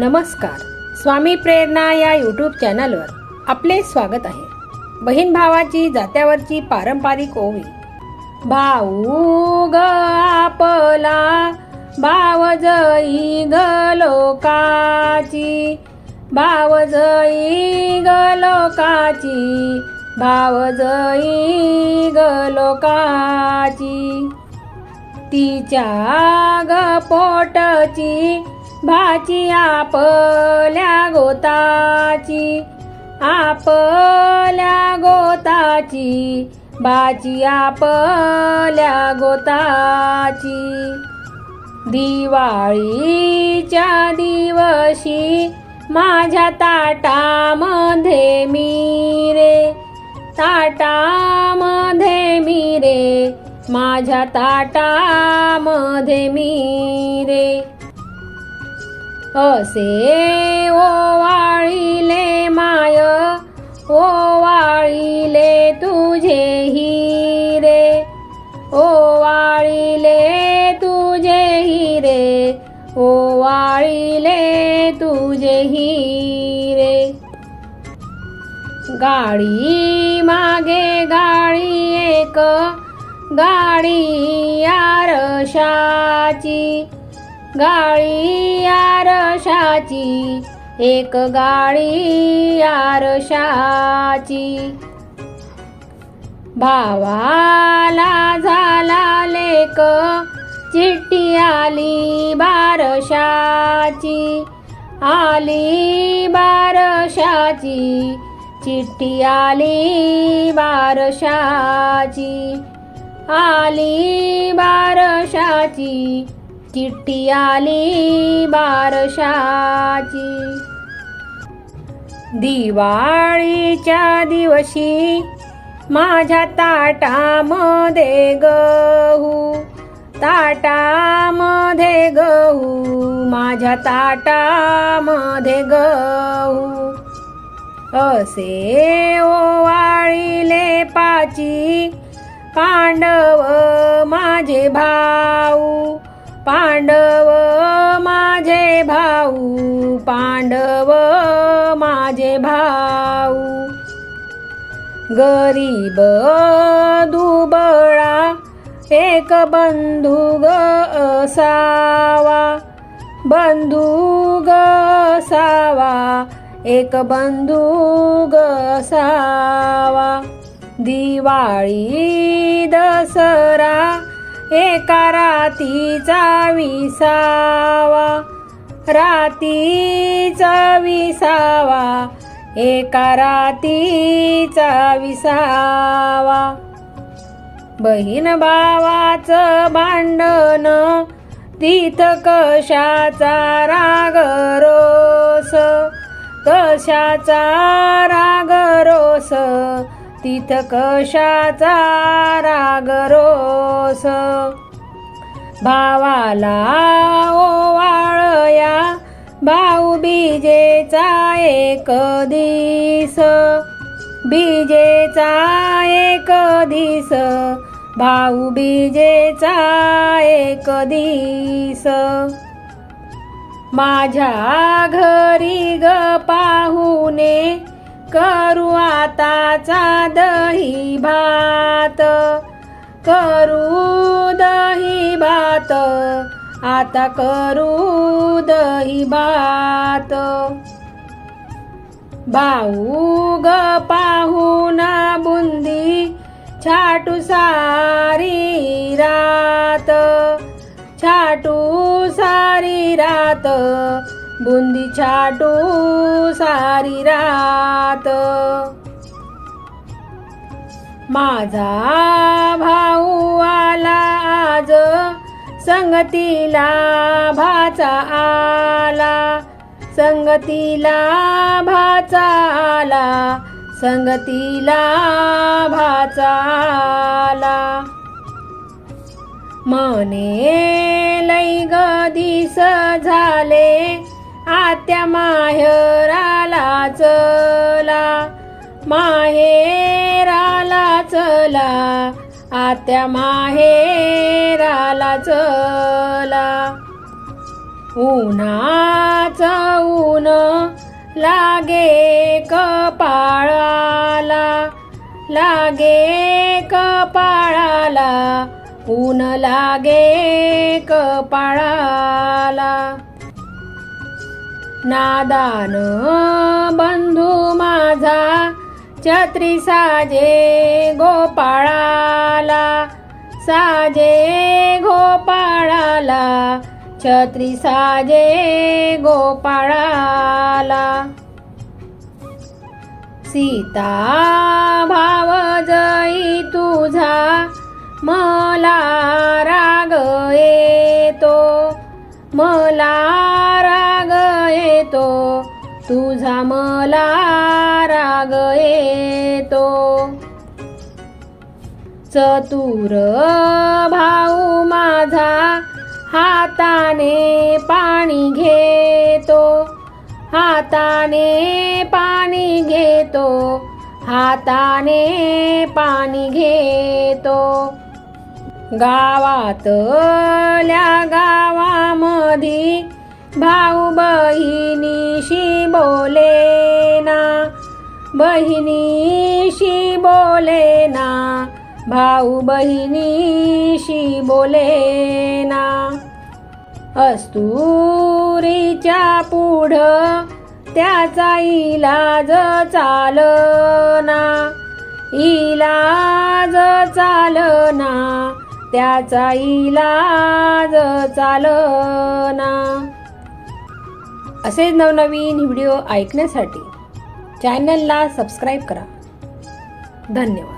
नमस्कार. स्वामी प्रेरणा या यूट्यूब चॅनलवर आपले स्वागत आहे. बहीण भावाची जात्यावरची पारंपरिक ओवी भाऊ ग आपला भाव जई ग लोकाची. भाव जई ग लोकाची भाव जई ग लोकाची. तिच्या ग पोटची भाची आपल्या गोताची आपल्या गोताची. भाची आपल्या गोताची. दिवाळीच्या दिवशी माझ्या ताटामध्ये मी रे ताटामध्ये मी रे माझ्या ताटामध्ये मी रे असे ओवाळीले माय ओवाळीले तुझे हिरे ओवाळीले तुझे हिरे ओवाळीले तुझे हिरे. गाडी मागे गाडी एक गाडी आरशाची. गाळी आरशाची एक गाळी आरशाची. भावाला झाला लेक चिठ्ठी आली बारशाची. आली बारशाची चिठ्ठी आली बारशाची. आली बारशाची चिठ्ठी आली बारशाची. दिवाळीच्या दिवशी माझ्या ताटामध्ये गहू ताटामध्ये गहू माझ्या ताटामध्ये गहू. असे ओवाळीले पाची पांडव माझे भाऊ. पांडव माझे भाऊ पांडव माझे भाऊ. गरीब दुबळा एक बंधू ग असावा. बंधू ग असावा एक बंधू ग असावा. दिवाळी दसरा एका रातीचा विसावा रातीचा विसावा एका रातीचा विसावा. बहीण भावाचं भांडण तीथ कशाचा राग रोस कशाचा राग रोस तिथ कशाचा राग रोस? भावाला ओवाळया भाऊ बीजेचा एक दिस. बीजेचा एक दिस भाऊ बीजेचा एक दिस. माझ्या घरी ग पाहुणे करू आताचा दही भात. करू दही भात आता करू दही भात. भाऊ ग पाहुना बुंदी छाटू सारी रात. छाटू सारी रात बुंदी छाटू सारी रात. माझा भाऊ आला आज संगतीला भाचा आला. संगतीला भाचा आला संगतीला भाचा आला. मने लई ग दिस झाले आत्या माहेराला चला. माहेराला चला. आत्या माहेराला चला. उन्हाचा लागे कपाळाला. लागे कपाळाला. ऊन लागे कपाळाला. नादान बंधू माझा छत्री साजे गोपाळाला साजे गोपाळाला छत्री साजे गोपाळाला. सीता तुझा मला राग येतो. चतुर भाऊ माझा हाताने पाणी घेतो. हाताने पाणी घेतो. हाताने पाणी घेतो. गावातल्या गावामधी भाऊ बहिणी बोले ना बहिणीशी बोले ना भाऊ बहिणीशी बोले ना अस्तुरीच्या पुढं त्याचा इलाज चालना इलाज चालना त्याचा इलाज चालना. असे नवनवीन व्हिडिओ ऐकण्यासाठी चॅनलला सबस्क्राईब करा. धन्यवाद.